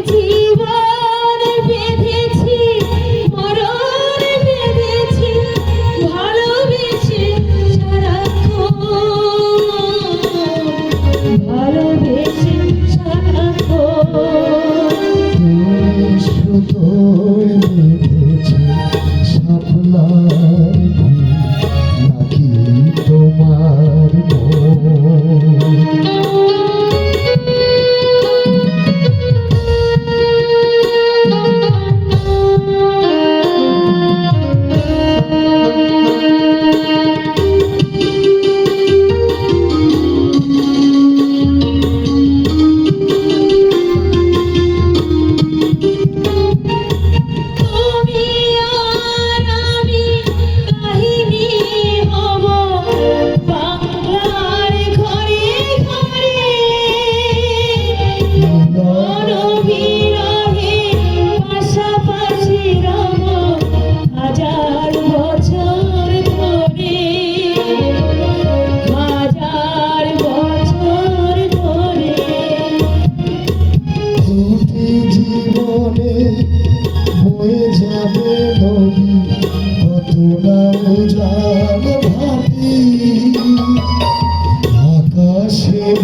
পৃথিবী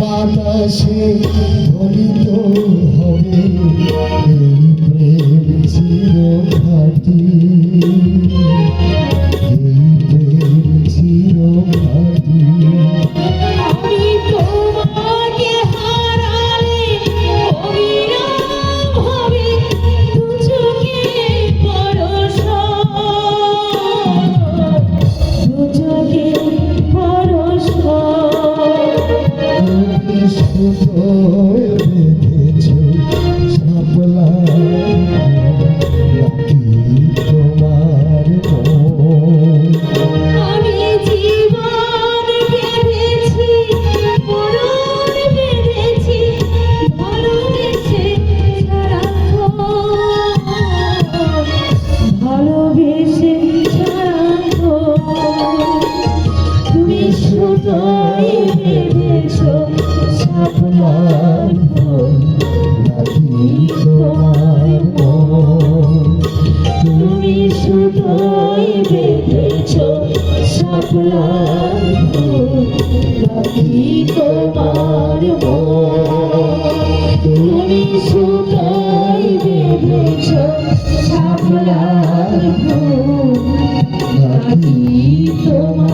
বাতাসে ধরিত হবে। Oh. তোমার তুমি শুধুই বেঁধেছ সাপলা তোমার তুমি শুধুই বেঁধেছ সাপলা তোমার